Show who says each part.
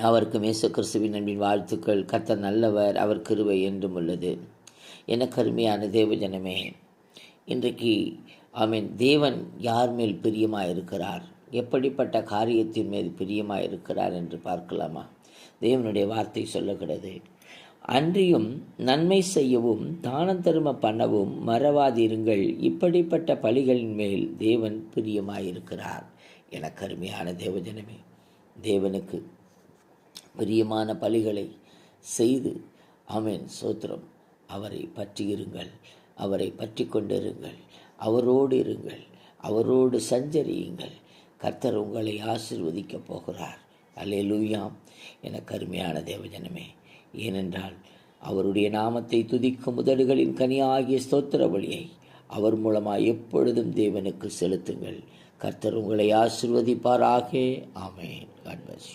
Speaker 1: அவருக்கு மேச கிறிஸ்துவின் அன்பின் வாழ்த்துக்கள். கத்த நல்லவர் அவர் கிருவை என்றும் உள்ளது. என கருமையான தேவஜனமே இன்றைக்கு ஆமீன் தேவன் யார் மேல் பிரியமாக இருக்கிறார் எப்படிப்பட்ட காரியத்தின் மேல் பிரியமாக இருக்கிறார் என்று பார்க்கலாமா? தேவனுடைய வார்த்தை சொல்லுகிறது. அன்றியும் நன்மை செய்யவும் தானம் தரும பண்ணவும் மறவாதிருங்கள். இப்படிப்பட்ட பலிகளின் மேல் தேவன் பிரியமாயிருக்கிறார். என கருமையான தேவஜனமே தேவனுக்கு பிரியமான பலிகளை செய்து ஆமென் சோத்திரம் அவரை பற்றியிருங்கள் அவரை பற்றி கொண்டிருங்கள் அவரோடு இருங்கள் அவரோடு சஞ்சரியுங்கள். கர்த்தர் உங்களை ஆசிர்வதிக்கப் போகிறார். அல்லே லூயாம் என கருமையான தேவஜனமே ஏனென்றால் அவருடைய நாமத்தை துதிக்கும் முதடுகளின் கனியாகிய ஸ்தோத்திர வழியை அவர் மூலமாக எப்பொழுதும் தேவனுக்கு செலுத்துங்கள். கர்த்தர் உங்களை ஆசிர்வதிப்பாராக. ஆமேன். காட்.